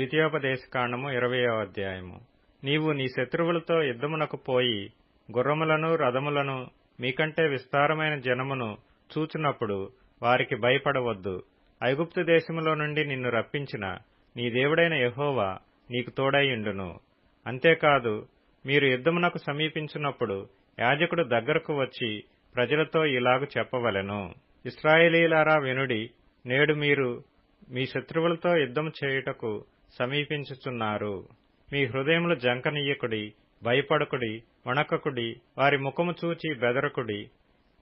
ద్వితీయోపదేశకాండము ఇరవయో అధ్యాయము. నీవు నీ శత్రువులతో యుద్ధమునకు పోయి గుర్రములను రథములను మీకంటే విస్తారమైన జనమును చూచినప్పుడు వారికి భయపడవద్దు. ఐగుప్తు దేశములో నుండి నిన్ను రప్పించిన నీ దేవుడైన యహోవా నీకు తోడైయుండును. అంతేకాదు మీరు యుద్ధమునకు సమీపించినప్పుడు యాజకుడు దగ్గరకు వచ్చి ప్రజలతో ఇలాగు చెప్పవలెను. ఇస్రాయేలీలారా వినుడి నేడు మీరు మీ శత్రువులతో యుద్ధం చేయుటకు సమీపించుచున్నారు. మీ హృదయములు జంకనీయకుడి భయపడకుడి వణకకుడి వారి ముఖము చూచి బెదరకుడి.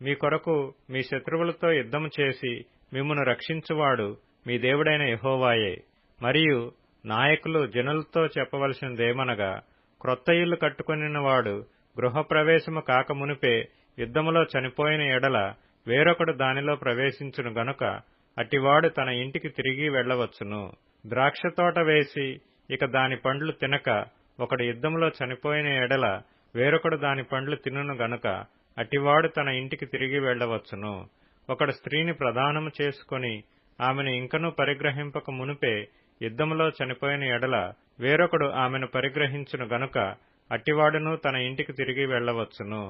మీ కొరకు మీ శత్రువులతో యుద్ధము చేసి మిమ్మును రక్షించువాడు మీ దేవుడైన యహోవాయే. మరియు నాయకులు జనులతో చెప్పవలసినదేమనగా క్రొత్త ఇల్లు కట్టుకునినవాడు గృహప్రవేశము కాకమునిపే యుద్ధములో చనిపోయిన ఎడల వేరొకడు దానిలో ప్రవేశించును గనుక అటివాడు తన ఇంటికి తిరిగి వెళ్ళవచ్చును ద్రాక్ష తోట వేసి ఇక దాని పండ్లు తినక ఒకడు యుద్ధంలో చనిపోయిన ఎడల వేరొకడు దాని పండ్లు తినును గనుక అట్టివాడు తన ఇంటికి తిరిగి వెళ్ళవచ్చును ఒకడు స్త్రీని ప్రదానము చేసుకుని ఆమెను ఇంకనూ పరిగ్రహింపక మునిపే యుద్ధంలో చనిపోయిన ఎడల వేరొకడు ఆమెను పరిగ్రహించును గనుక అట్టివాడును తన ఇంటికి తిరిగి వెళ్ళవచ్చును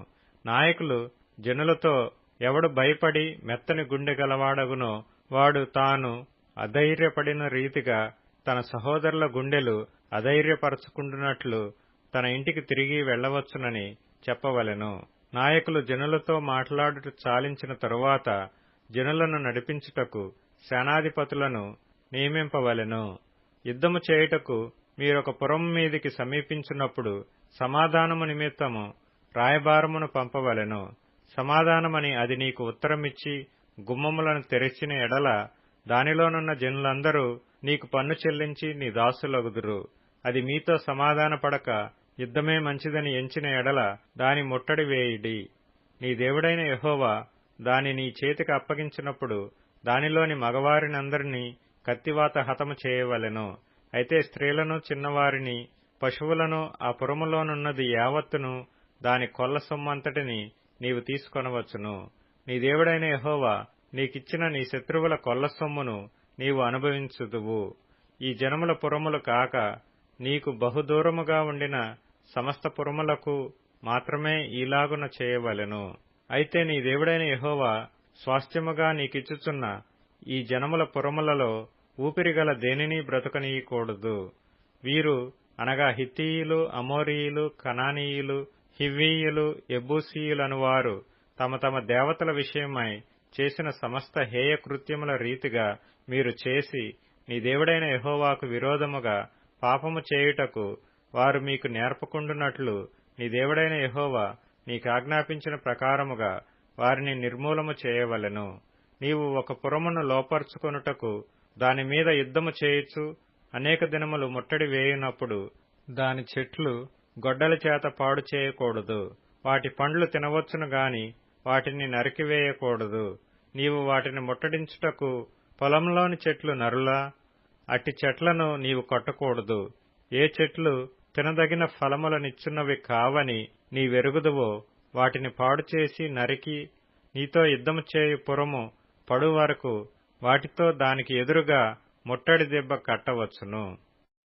నాయకులు జనులతో ఎవడు భయపడి మెత్తని గుండె గలవాడగునో వాడు తాను అధైర్యపడిన రీతిగా తన సహోదరుల గుండెలు అధైర్యపరచుకుంటున్నట్లు తన ఇంటికి తిరిగి వెళ్ళవచ్చునని చెప్పవలెను. నాయకులు జనులతో మాట్లాడుట చాలించిన తరువాత జనులను నడిపించుటకు సేనాధిపతులను నియమింపవలెను. యుద్ధము చేయుటకు మీరొక పురం మీదికి సమీపించినప్పుడు సమాధానము నిమిత్తము రాయబారమును పంపవలెను. సమాధానమని అది నీకు ఉత్తరమిచ్చి గుమ్మములను తెరిచిన ఎడల దానిలోనున్న జనులందరూ నీకు పన్ను చెల్లించి నీ దాసులగుదురు. అది మీతో సమాధానపడక యుద్ధమే మంచిదని ఎంచిన ఎడల దాని ముట్టడి వేయిడి. నీ దేవుడైన యహోవా దాని నీ చేతికి అప్పగించినప్పుడు దానిలోని మగవారినందరినీ కత్తివాత హతము చేయవలెను. అయితే స్త్రీలను చిన్నవారిని పశువులను ఆ పురములోనున్నది యావత్తును దాని కొల్ల సొమ్మంతటిని నీవు తీసుకొనవచ్చును. నీ దేవుడైన యహోవా నీకిచ్చిన నీ శత్రువుల కొల్ల సొమ్మును నీవు అనుభవించుదువు. ఈ జనముల పురములు కాక నీకు బహుదూరముగా ఉండిన సమస్త పురములకు మాత్రమే ఈలాగున చేయవలెను. అయితే నీ దేవుడైన యహోవా స్వాస్థ్యముగా నీకిచ్చుచున్న ఈ జనముల పురములలో ఊపిరిగల దేనిని బ్రతకనీయకూడదు. వీరు అనగా హిత్తీయులు అమోరీయులు కనానీయులు హివ్వీయులు ఎబ్బూసీయులను వారు తమ తమ దేవతల విషయమై చేసిన సమస్త హేయ కృత్యముల రీతిగా మీరు చేసి నీ దేవుడైన యహోవాకు విరోధముగా పాపము చేయుటకు వారు మీకు నేర్పకుండునట్లు నీ దేవుడైన యహోవా నీకాజ్ఞాపించిన ప్రకారముగా వారిని నిర్మూలము చేయవలెను. నీవు ఒక పురమును లోపర్చుకొనుటకు దాని మీద యుద్ధము చేయుచు అనేక దినములు ముట్టడి వేయునప్పుడు దాని చెట్లు గొడ్డల చేత పాడు చేయకూడదు. వాటి పండ్లు తినవచ్చును గాని వాటిని నరికివేయకూడదు. నీవు వాటిని ముట్టడించుటకు పొలంలోని చెట్లు నరులా. అట్టి చెట్లను నీవు కొట్టకూడదు. ఏ చెట్లు తినదగిన ఫలములనిచ్చున్నవి కావని నీ వెరుగుదువో వాటిని పాడు చేసి నరికి నీతో యుద్ధము చేయు పురము పడు వరకు వాటితో దానికి ఎదురుగా ముట్టడి దెబ్బ కట్టవచ్చును.